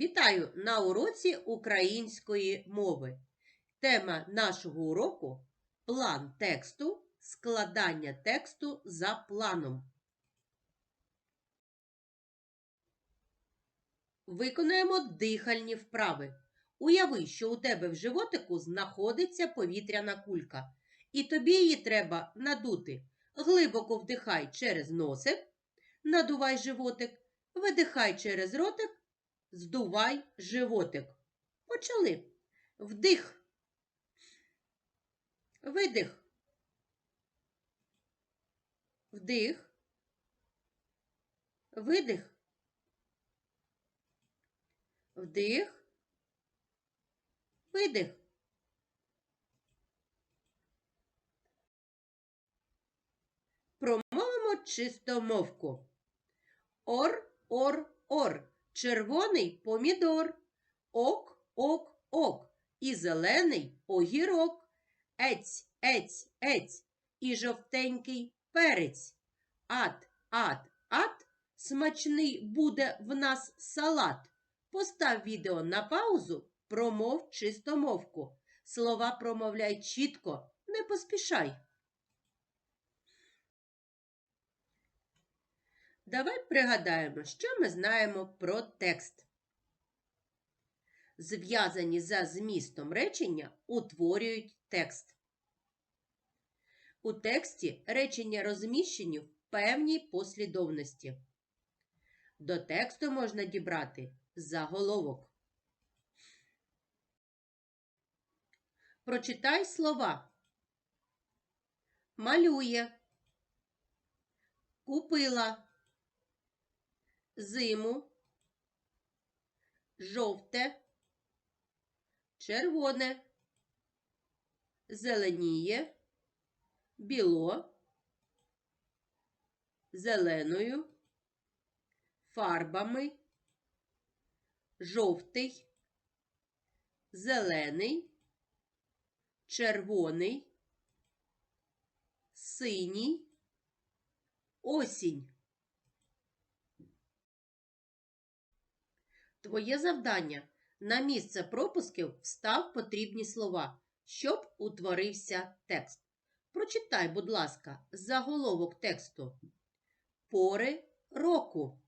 Вітаю на уроці української мови. Тема нашого уроку план тексту, складання тексту за планом. Виконаємо дихальні вправи. Уяви, що у тебе в животику знаходиться повітряна кулька, і тобі її треба надути. Глибоко вдихай через носик, надувай животик, видихай через ротик, здувай животик. Почали. Вдих. Видих. Вдих. Видих. Вдих. Видих. Промовимо чистомовку. Ор, ор, ор. Червоний помідор. Ок, ок, ок. І зелений огірок. Ець, ець, ець. І жовтенький перець. Ат, ат, ат. Смачний буде в нас салат. Постав відео на паузу, промов чистомовку. Слова промовляй чітко, не поспішай. Давай пригадаємо, що ми знаємо про текст. Зв'язані за змістом речення утворюють текст. У тексті речення розміщені в певній послідовності. До тексту можна дібрати заголовок. Прочитай слова. Малює. Купила. Зиму. Жовте. Червоне. Зеленіє. Біло. Зеленою. Фарбами. Жовтий. Зелений червоний, синій, осінь. Твоє завдання на місце пропусків встав потрібні слова, щоб утворився текст. Прочитай, будь ласка, заголовок тексту. Пори року.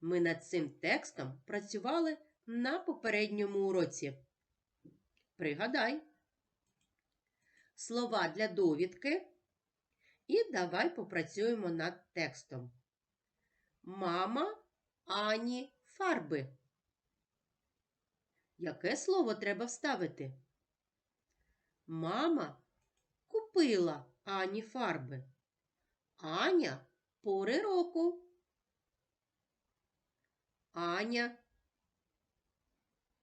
Ми над цим текстом працювали на попередньому уроці. Пригадай слова для довідки. І давай попрацюємо над текстом. Мама Ані фарби. Яке слово треба вставити? Мама купила Ані фарби. Аня пори року. Аня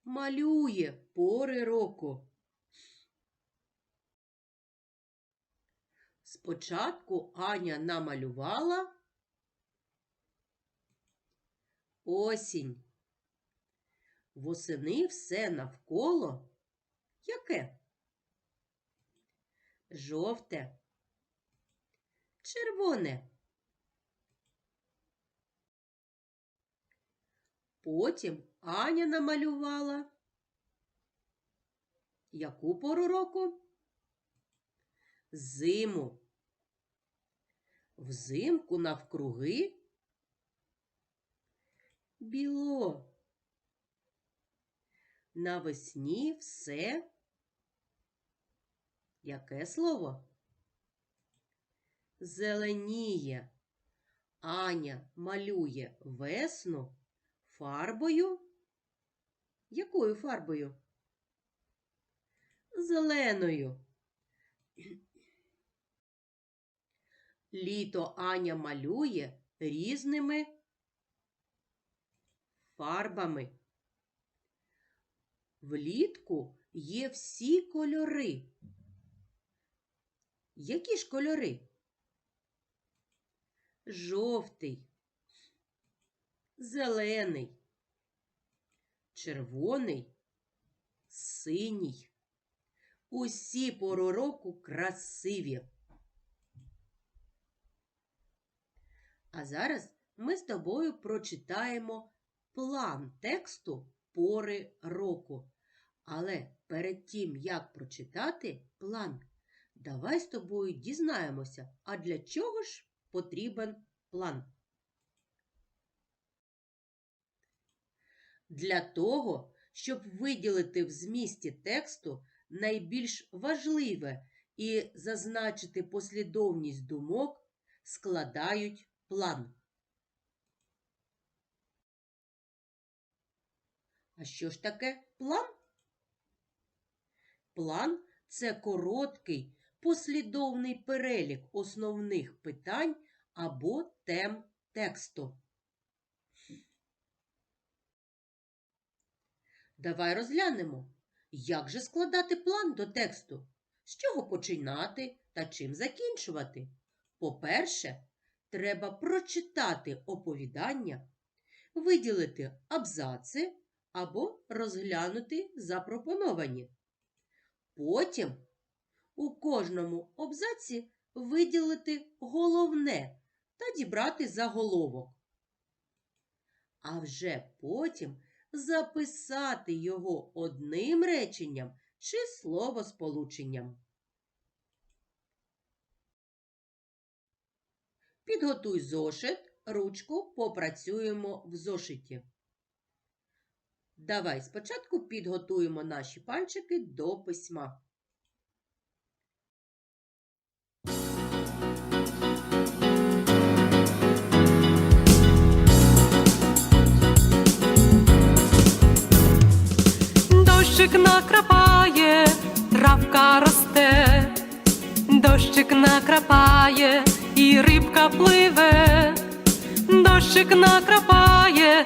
малює пори року. Спочатку Аня намалювала осінь. Восени все навколо яке? Жовте, червоне. Потім Аня намалювала яку пору року? Зиму. Взимку навкруги біло. Навесні все. Яке слово? Зеленіє. Аня малює весну фарбою. Якою фарбою? Зеленою. Літо Аня малює різними фарбами. Влітку є всі кольори. Які ж кольори? Жовтий, зелений, червоний, синій. Усі пору року красиві. А зараз ми з тобою прочитаємо план тексту пори року. Але перед тим, як прочитати план, давай з тобою дізнаємося, а для чого ж потрібен план? Для того, щоб виділити в змісті тексту найбільш важливе і зазначити послідовність думок, складають план. А що ж таке план? План це короткий, послідовний перелік основних питань або тем тексту. Давай розглянемо, як же складати план до тексту, з чого починати та чим закінчувати. По-перше, треба прочитати оповідання, виділити абзаци або розглянути запропоновані. Потім у кожному абзаці виділити головне та дібрати заголовок. А вже потім записати його одним реченням чи словосполученням. Підготуй зошит, ручку, попрацюємо в зошиті. Давай спочатку підготуємо наші пальчики до письма. Дощик накрапає, травка росте, дощик накрапає, і рибка пливе, дощик накрапає,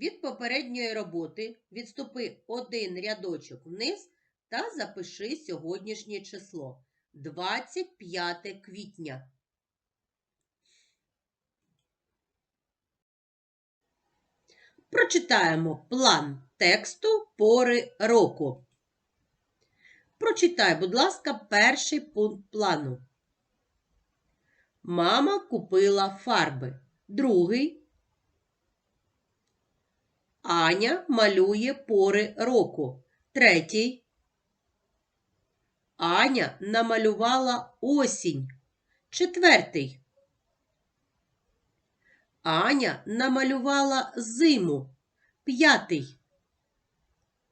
Від попередньої роботи відступи один рядочок вниз та запиши сьогоднішнє число 25 квітня. Прочитаємо план тексту пори року. Прочитай, будь ласка, перший пункт плану. Мама купила фарби. Другий. Аня малює пори року. Третій. Аня намалювала осінь. Четвертий. Аня намалювала зиму. П'ятий.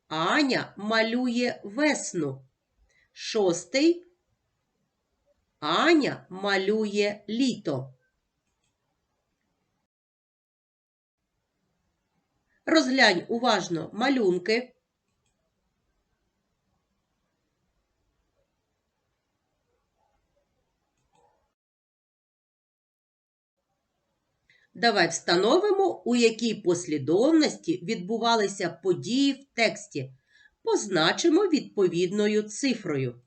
Аня малює весну. Шостий. Аня малює літо. Розглянь уважно малюнки. Давай встановимо, у якій послідовності відбувалися події в тексті. Позначимо відповідною цифрою.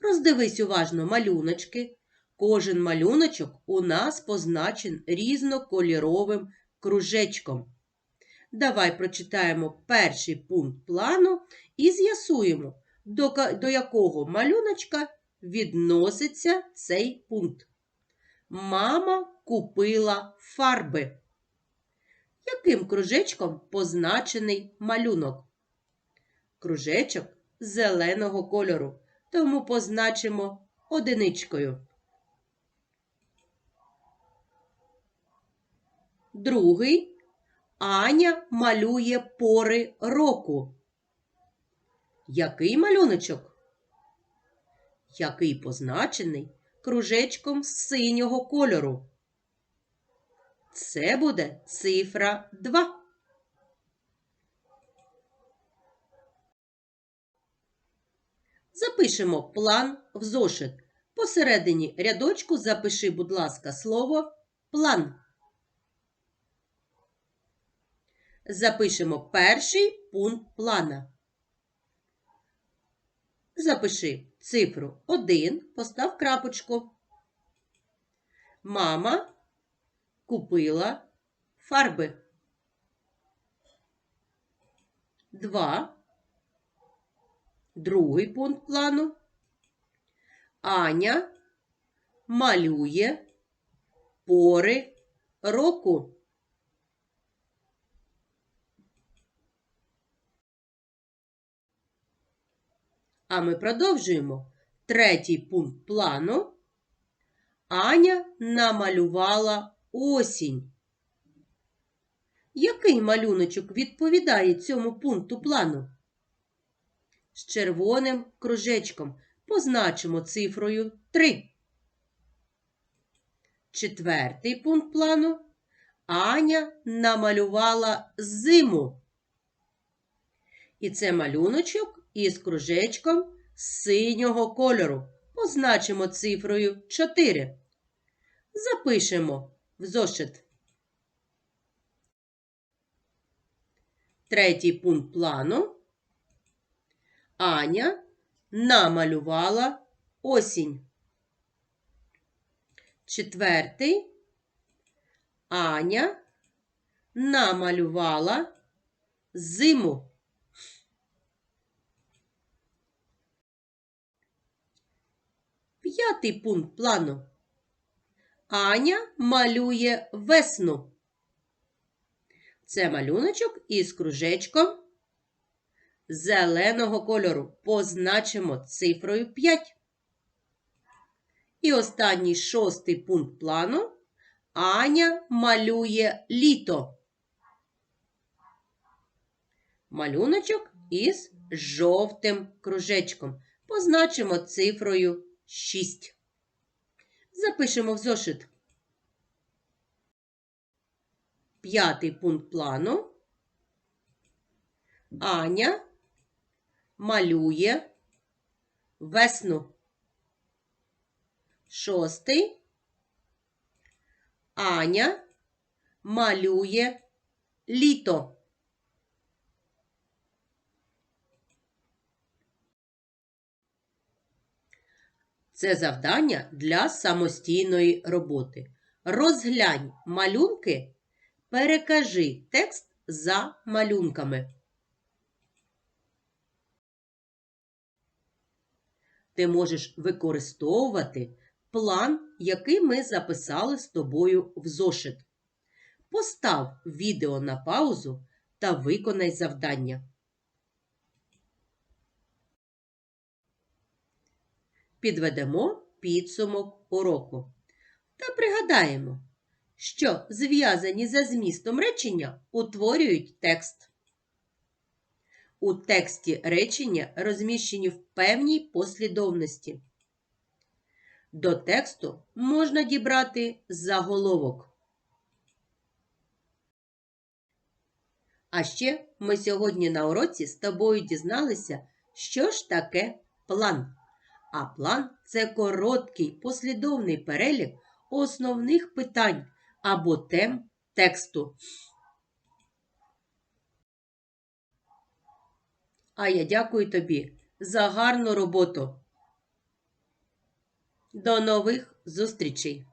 Роздивись уважно малюночки. Кожен малюночок у нас позначен різнокольоровим кружечком. Давай прочитаємо перший пункт плану і з'ясуємо, до, до якого малюночка відноситься цей пункт. Мама купила фарби. Яким кружечком позначений малюнок? Кружечок зеленого кольору, тому позначимо одиничкою. Другий Аня малює пори року. Який малюночок? Який позначений кружечком синього кольору? Це буде цифра 2. Запишемо план в зошит. Посередині рядочку запиши, будь ласка, слово план. Запишемо перший пункт плана. Запиши цифру 1, постав крапочку. Мама купила фарби. 2. Другий пункт плану. Аня малює пори року. А ми продовжуємо. Третій пункт плану. Аня намалювала осінь. Який малюночок відповідає цьому пункту плану? З червоним кружечком позначимо цифрою 3. Четвертий пункт плану. Аня намалювала зиму. І це малюночок із кружечком синього кольору. Позначимо цифрою 4. Запишемо в зошит. Третій пункт плану. Аня намалювала осінь. Четвертий. Аня намалювала зиму. П'ятий пункт плану. Аня малює весну. Це малюночок із кружечком зеленого кольору. Позначимо цифрою 5. І останній шостий пункт плану. Аня малює літо. Малюночок із жовтим кружечком. Позначимо цифрою 6. Запишемо в зошит. П'ятий пункт плану. Аня малює весну. Шостий. Аня малює літо. Це завдання для самостійної роботи. Розглянь малюнки, перекажи текст за малюнками. Ти можеш використовувати план, який ми записали з тобою в зошит. Постав відео на паузу та виконай завдання. Підведемо підсумок уроку та пригадаємо, що зв'язані за змістом речення утворюють текст. У тексті речення розміщені в певній послідовності. До тексту можна дібрати заголовок. А ще ми сьогодні на уроці з тобою дізналися, що ж таке план. А план це короткий послідовний перелік основних питань або тем тексту. А я дякую тобі за гарну роботу. До нових зустрічей!